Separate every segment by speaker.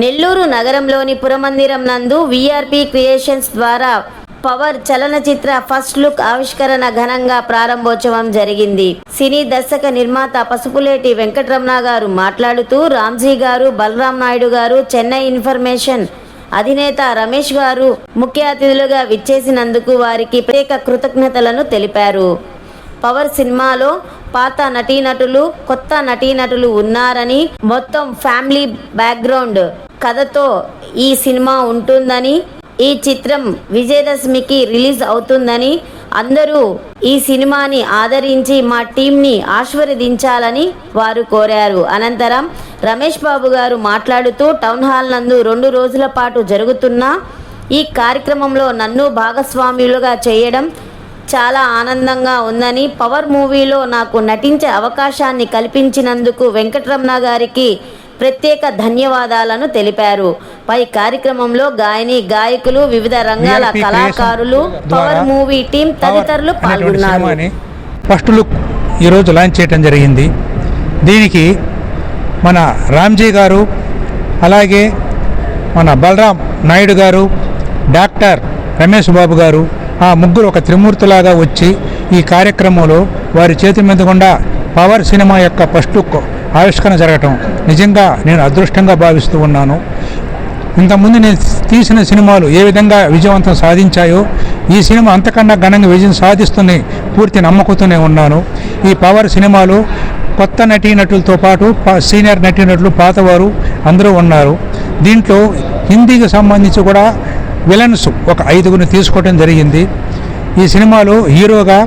Speaker 1: నెల్లూరు నగరంలోని పురమందిరం నందు విఆర్పి క్రియేషన్స్ ద్వారా పవర్ చలనచిత్ర ఫస్ట్ లుక్ ఆవిష్కరణ ఘనంగా ప్రారంభోత్సవం జరిగింది. సినీ దర్శక నిర్మాత పసుపులేటి వెంకటరమణ గారు మాట్లాడుతూ రామ్జీ గారు బలరాం నాయుడు గారు చెన్నై ఇన్ఫర్మేషన్ అధినేత రమేష్ గారు ముఖ్య అతిథులుగా విచ్చేసినందుకు వారికి ప్రత్యేక కృతజ్ఞతలను తెలిపారు. పవర్ సినిమాలో పాత నటీనటులు కొత్త నటీనటులు ఉన్నారని మొత్తం ఫ్యామిలీ బ్యాక్గ్రౌండ్ కథతో ఈ సినిమా ఉంటుందని ఈ చిత్రం విజయదశమికి రిలీజ్ అవుతుందని అందరూ ఈ సినిమాని ఆదరించి మా టీంని ఆశీర్వదించాలని వారు కోరారు. అనంతరం రమేష్ బాబు గారు మాట్లాడుతూ టౌన్ హాల్ నందు రెండు రోజుల పాటు జరుగుతున్న ఈ కార్యక్రమంలో నన్ను భాగస్వాములుగా చేయడం చాలా ఆనందంగా ఉందని పవర్ మూవీలో నాకు నటించే అవకాశాన్ని కల్పించినందుకు వెంకటరమణ గారికి ప్రత్యేక ధన్యవాదాలను తెలిపారు. పై కార్యక్రమంలో గాయని గాయకులు వివిధ రంగాల కళాకారులు పవర్ మూవీ టీం తదితరులు పాల్గొన్నారు.
Speaker 2: ఫస్ట్ లుక్ ఈరోజు లాంచ్ చేయడం జరిగింది. దీనికి మన రామ్జీ గారు అలాగే మన బలరాం నాయుడు గారు డాక్టర్ రమేష్ బాబు గారు ఆ ముగ్గురు ఒక త్రిమూర్తిలాగా వచ్చి ఈ కార్యక్రమంలో వారి చేతి మీద గుండా పవర్ సినిమా యొక్క ఫస్ట్ ఆవిష్కరణ జరగటం నిజంగా నేను అదృష్టంగా భావిస్తూ ఉన్నాను. ఇంతకుముందు నేను తీసిన సినిమాలు ఏ విధంగా విజయవంతం సాధించాయో ఈ సినిమా అంతకన్నా ఘనంగా విజయం సాధిస్తుంది పూర్తి నమ్మకంతోనే ఉన్నాను. ఈ పవర్ సినిమాలో కొత్త నటీనటులతో పాటు సీనియర్ నటీనటులు పాతవారు అందరూ ఉన్నారు. దీంట్లో హిందీకి సంబంధించి కూడా విలన్స్ ఒక ఐదుగురిని తీసుకోవడం జరిగింది. ఈ సినిమాలో హీరోగా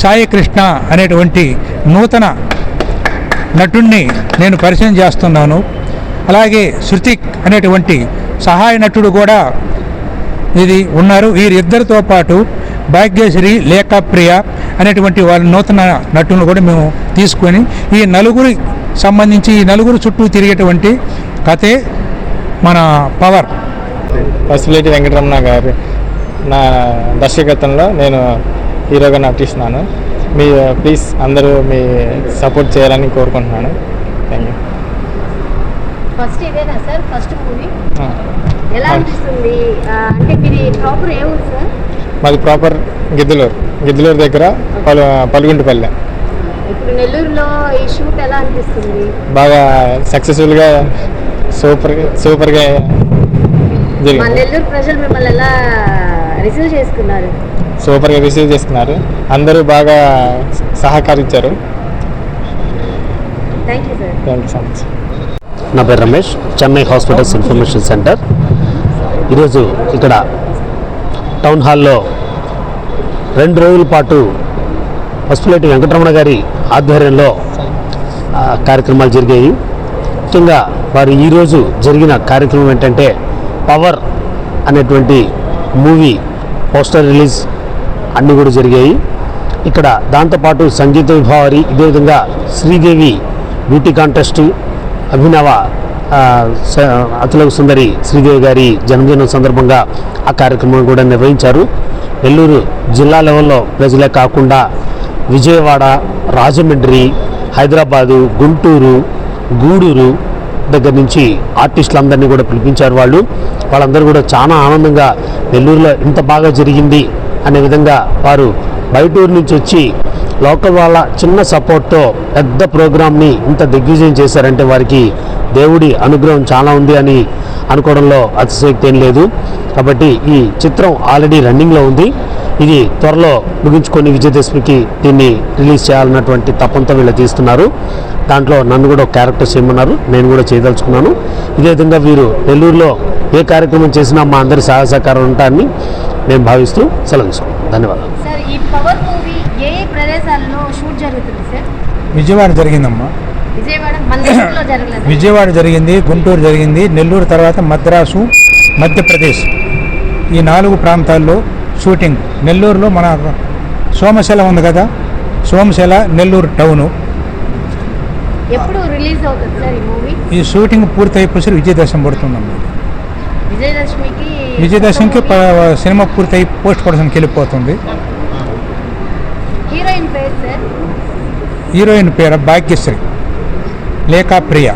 Speaker 2: సాయి కృష్ణ అనేటువంటి నూతన నటుణ్ణి నేను పరిచయం చేస్తున్నాను. అలాగే శృతిక్ అనేటువంటి సహాయ నటుడు కూడా ఇది ఉన్నారు. వీరిద్దరితో పాటు భాగ్యశ్రీ లేఖప్రియ అనేటువంటి వాళ్ళ నూతన నటులను కూడా మేము తీసుకొని ఈ నలుగురి సంబంధించి ఈ నలుగురు చుట్టూ తిరిగేటువంటి కథే మన పవర్.
Speaker 3: పసుపులేటి వెంకటరమణ గారు నా దర్శకత్వంలో నేను హీరోగా నటిస్తున్నాను. మీ ప్లీజ్ అందరూ మీ సపోర్ట్ చేయాలని కోరుకుంటున్నాను. థ్యాంక్ యూ
Speaker 1: ఫస్ట్ ఇదేనా సార్? First movie? ఎలా అనిపిస్తుంది? అంటే మీది ప్రాపర్ ఏ ఊరు సార్?
Speaker 3: మాది ప్రాపర్ గిద్దలూరు. గిద్దలూరు దగ్గర పలు పలుగుంటిపల్లె
Speaker 1: ఇప్పుడు నెల్లూరులో ఈ షూట్ ఎలా అనిపిస్తుంది?
Speaker 3: బాగా సక్సెస్ఫుల్గా సూపర్ సూపర్గా
Speaker 1: మా
Speaker 3: జరిగింది.
Speaker 1: నెల్లూరు ప్రజలు మిమ్మల్ని ఎలా రిసీవ్ చేసుకున్నారు?
Speaker 3: సూపర్గా రిసీవ్ చేసుకున్నారు. అందరూ బాగా సహకరించారు.
Speaker 1: Thank you sir
Speaker 3: thank you so much
Speaker 4: నా పేరు Ramesh Chennai hospitals information centre. ఈరోజు ఇక్కడ టౌన్ హాల్లో రెండు రోజుల పాటు పసుపులేటి వెంకటరమణ గారి ఆధ్వర్యంలో ఆ, కార్యక్రమాలు జరిగాయి. ముఖ్యంగా వారు ఈరోజు జరిగిన కార్యక్రమం ఏంటంటే పవర్ అనేటువంటి మూవీ పోస్టర్ రిలీజ్ అన్నీ కూడా జరిగాయి. ఇక్కడ దాంతోపాటు సంగీత విభావరి ఇదే విధంగా శ్రీదేవి బ్యూటీ కాంటెస్టు అభినవ స- అతులకు సుందరి శ్రీదేవి గారి జన్మదినం సందర్భంగా ఆ కార్యక్రమం కూడా నిర్వహించారు. నెల్లూరు జిల్లా లెవెల్లో ప్రజలే కాకుండా విజయవాడ రాజమండ్రి హైదరాబాదు గుంటూరు గూడూరు దగ్గర నుంచి ఆర్టిస్టులందరినీ కూడా పిలిపించారు వాళ్ళు. వాళ్ళందరూ కూడా చాలా ఆనందంగా నెల్లూరులో ఇంత బాగా జరిగింది అనే విధంగా వారు బయట ఊరు నుంచి వచ్చి లోకల్ వాళ్ళ చిన్న సపోర్ట్తో పెద్ద ప్రోగ్రామ్ని ఇంత దిగ్విజయం చేశారంటే వారికి దేవుడి అనుగ్రహం చాలా ఉంది అని అనుకోవడంలో అతిశయోక్తి ఏం లేదు. కాబట్టి ఈ చిత్రం ఆల్రెడీ రన్నింగ్లో ఉంది. ఇది త్వరలో ముగించుకొని విజయదశమికి దీన్ని రిలీజ్ చేయాలన్నటువంటి తపంతో వీళ్ళు తీస్తున్నారు. దాంట్లో నన్ను కూడా ఒక క్యారెక్టర్ చేయమన్నారు నేను కూడా చేయదలుచుకున్నాను. ఇదే విధంగా వీరు నెల్లూరులో ఏ కార్యక్రమం చేసినా మా అందరి సహాయ సహకారం ఉంటారని నేను భావిస్తూ సెలవు ధన్యవాదాలు.
Speaker 1: సార్ ఈ పవర్ మూవీ ఏ ఏ ప్రదేశాల్లో షూట్ జరుగుతుంది సార్?
Speaker 2: విజయవాడ జరిగిందమ్మా.
Speaker 1: విజయవాడ
Speaker 2: జరిగింది గుంటూరు జరిగింది నెల్లూరు తర్వాత మద్రాసు మధ్యప్రదేశ్. ఈ నాలుగు ప్రాంతాల్లో షూటింగ్. నెల్లూరులో మన సోమశిల ఉంది కదా? సోమశిల నెల్లూరు టౌను.
Speaker 1: ఈ
Speaker 2: షూటింగ్ పూర్తి అయిపోయి విజయదశమి పడుతుందమ్మా
Speaker 1: విజయదశమికి
Speaker 2: సినిమా పూర్తి అయి పోస్ట్ ప్రొడక్షన్కి వెళ్ళిపోతుంది.
Speaker 1: హీరోయిన్ పేరు
Speaker 2: భాగ్యశ్రీ లేఖా ప్రియ.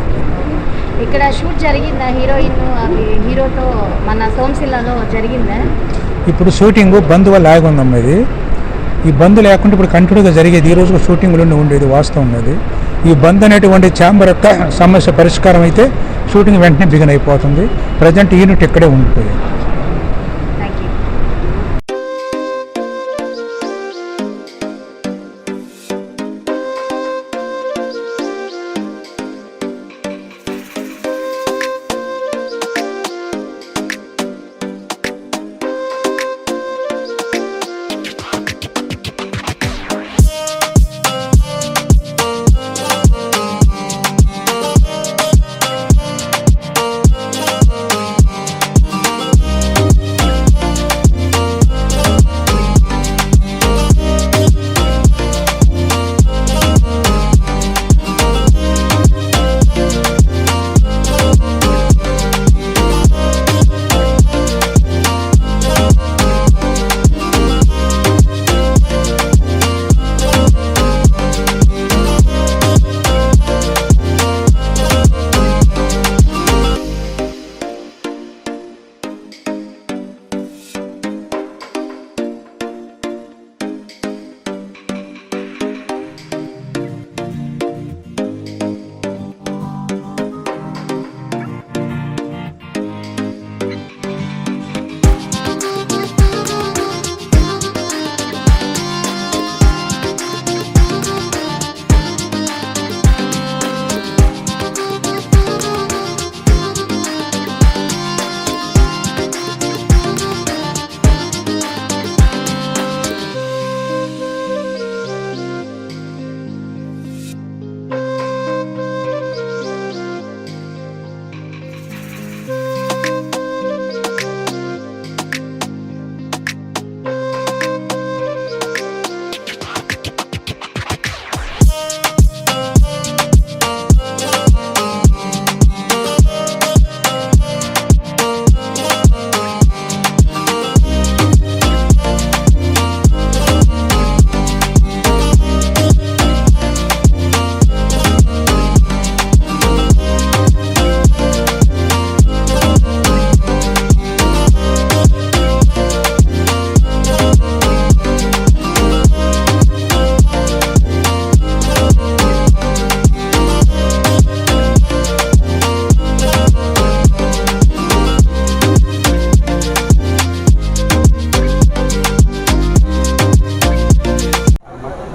Speaker 5: ఇక్కడ షూట్ జరిగిందా హీరోయిన్ హీరోతో మన సోమశిలలో జరిగిందా?
Speaker 2: ఇప్పుడు షూటింగ్ బంద్ వల్ల ఆగి ఉందమ్మా ఇది. ఈ బంద్ లేకుంటే ఇప్పుడు కంటిన్యూగా జరిగేది. ఈ రోజు షూటింగ్లోనే ఉండేది వాస్తవం అది. ఈ బంద్ అనేటువంటి ఛాంబర్ యొక్క సమస్య పరిష్కారం అయితే షూటింగ్ వెంటనే బిగిన్ అయిపోతుంది. ప్రజెంట్ యూనిట్ ఇక్కడే ఉండిపోయింది.